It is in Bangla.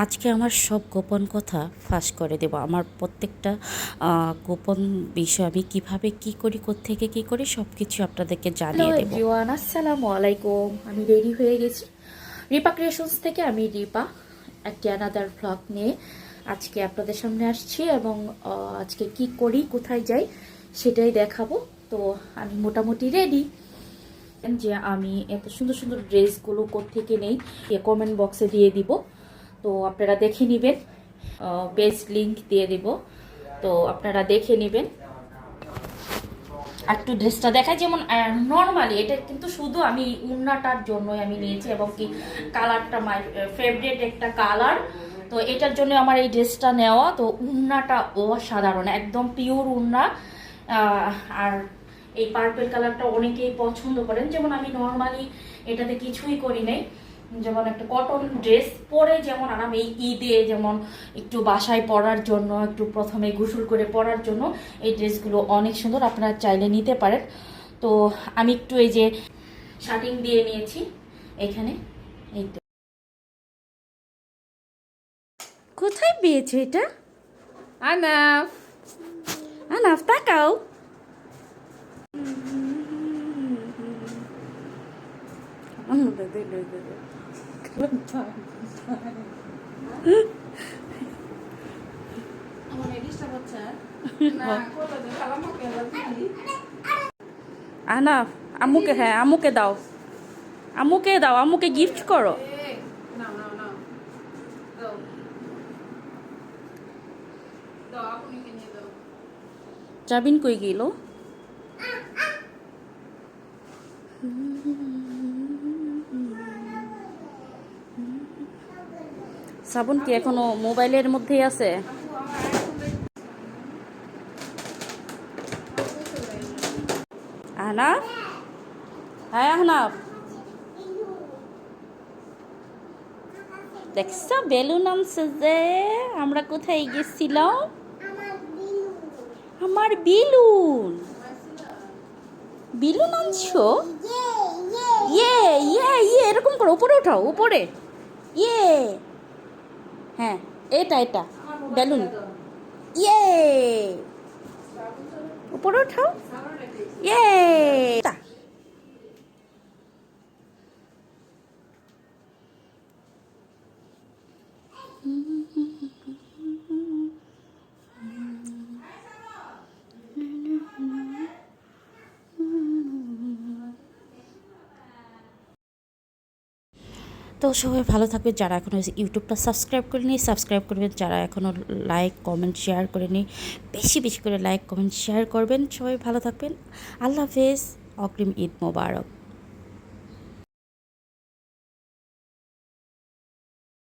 আজকে আমার সব গোপন কথা ফাঁস করে দেব। আমার প্রত্যেকটা গোপন বিষয় আমি কীভাবে কি করি থেকে কি করি সব কিছু আপনাদেরকে জানিয়ে দেব। এভরিওয়ান আসসালামু আলাইকুম। আমি রেডি হয়ে গেছি। রিপা ক্রিয়েশনস থেকে আমি রিপা একটি আনাদার ফ্লগ নিয়ে আজকে আপনাদের সামনে আসছি এবং আজকে কি করি কোথায় যাই সেটাই দেখাবো। তো আমি মোটামুটি রেডি যে আমি এত সুন্দর সুন্দর ড্রেসগুলো কোত্থেকে নেই কমেন্ট বক্সে দিয়ে দিব। তো আপনারা দেখে নেবেন। বেস্ট লিঙ্ক দিয়ে দিব। তো আপনারা দেখে নেবেন। একটু ড্রেসটা দেখায় যেমন নর্মালি এটা কিন্তু শুধু আমি উন্নাটার জন্যই আমি নিয়েছি এবং কি কালারটা মাই ফেভারিট একটা কালার তো এটার জন্য আমার এই ড্রেসটা নেওয়া। তো উন্নাটা অসাধারণ, একদম পিওর উন্না। আর এই পার্পেল কালারটা অনেকেই পছন্দ করেন। যেমন আমি নর্মালি এটাতে কিছুই করি নাই। যেমন একটা কটন ড্রেস পরে যেমন আরাম এই ঈদে যেমন একটু বাসায় পরার জন্য, একটু প্রথমে গোসল করে পরার জন্য এই ড্রেসগুলো অনেক সুন্দর আপনারা চাইলে নিতে পারেন। তো আমি একটু এই যে শার্টিং দিয়ে নিয়েছি এখানে, এই তো। কোথায় পেয়েছ এটা? আনাফ আনাফ, তাকাও। আনাফ আম্মুকে হ্যাঁ আম্মুকে দাও। আম্মুকে দাও আম্মুকে গিফট করো। চাবিন কই গেল? শ্রাবণ কি এখনও মোবাইলের মধ্যেই আছে? আহনাফ? হ্যাঁ আহনাফ! দেখছ, বেলুন আনছে যে, আমরা কোথায় গেছিলাম? আমার বিলুন। বিলুন আনছো? ইয়ে ইয়ে ইয়ে এরকম করে, উপরে উঠাও উপরে। ইয়ে। হ্যাঁ এটা এটা বেলুন। ইয়ে! উপরে উঠাও। ইয়ে! তা। তো সবাই ভালো থাকবে, যারা এখনও ইউটিউবটা সাবস্ক্রাইব করে নিই সাবস্ক্রাইব করবেন। যারা এখনও লাইক কমেন্ট শেয়ার করে নিই বেশি বেশি করে লাইক কমেন্ট শেয়ার করবেন। সবাই ভালো থাকবেন। আল্লাহ হাফেজ। অগ্রিম ঈদ মোবারক।